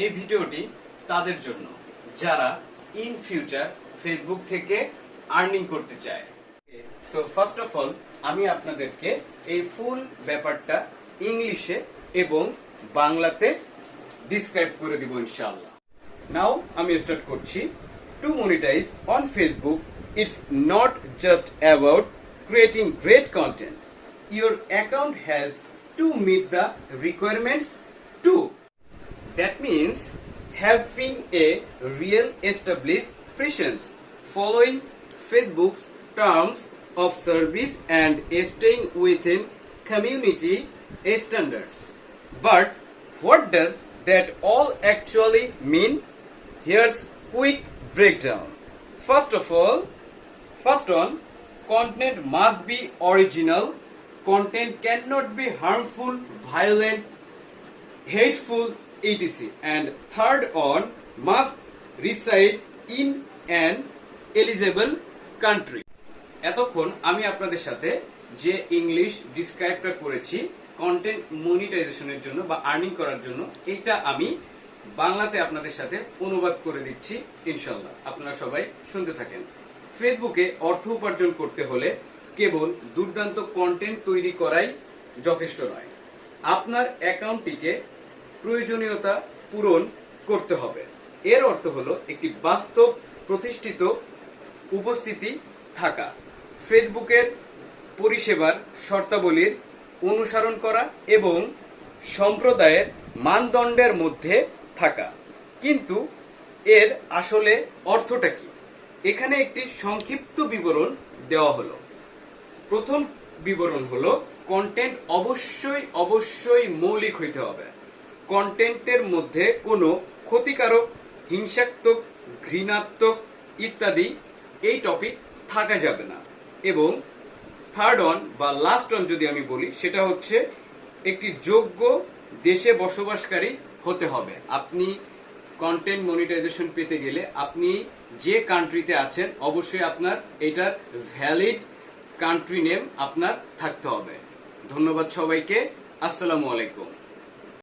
এই ভিডিওটি তাদের জন্য, যারা ইন ফিউচার ফেসবুক থেকে আর্নিং করতে চায় সো ফার্স্ট অফ অল আমি আপনাদেরকে এই ফুল ব্যাপারটা ইংলিশে এবং বাংলাতে ডিসক্রাইব করে দিব ইনশাআল্লাহ নাও আমি স্টার্ট করছি to monetize on Facebook it's not just about creating great content account has to meet the requirements too. That means having a real established presence, following Facebook's terms of service and staying within community standards. But what does that all actually mean? Here's quick breakdown. First of all, First one, content must be original. Content cannot be harmful, violent, hateful, etc. And third one, must reside in an eligible country. এতক্ষণ আমি আপনাদের সাথে যে English ডিসক্রাইবটা করেছি content মনিটাইজেশনের জন্য বা earning করার জন্য এটা আমি বাংলাতে আপনাদের সাথে অনুবাদ করে দিচ্ছি ইনশাল্লাহ আপনারা সবাই শুনতে থাকেন ফেসবুকে অর্থ উপার্জন করতে হলে কেবল দুর্দান্ত কন্টেন্ট তৈরি করাই যথেষ্ট নয় আপনার অ্যাকাউন্টটিকে প্রয়োজনীয়তা পূরণ করতে হবে। এর অর্থ হলো একটি বাস্তব প্রতিষ্ঠিত উপস্থিতি থাকা। ফেসবুকের পরিষেবার শর্তাবলীর অনুসরণ করা এবং সম্প্রদায়ের মানদণ্ডের মধ্যে থাকা। কিন্তু এর আসলে অর্থটা কি? এখানে একটি সংক্ষিপ্ত বিবরণ দেওয়া হলো। প্রথম বিবরণ হলো কন্টেন্ট অবশ্যই অবশ্যই মৌলিক হইতে হবে। কন্টেন্টের মধ্যে কোনো ক্ষতিকারক, হিংসাত্মক, ঘৃণাত্মক ইত্যাদি এই টপিক থাকা যাবে না। এবং থার্ড অন বা লাস্ট অন যদি আমি বলি, সেটা হচ্ছে একটি যোগ্য দেশে বসবাসকারী হতে হবে। আপনি কন্টেন্ট মনিটাইজেশন পেতে গেলে আপনি যে কান্ট্রিতে আছেন, অবশ্যই আপনার এটার ভ্যালিড কান্ট্রি নেম আপনার থাকতে হবে। ধন্যবাদ সবাইকে। আসসালামু আলাইকুম।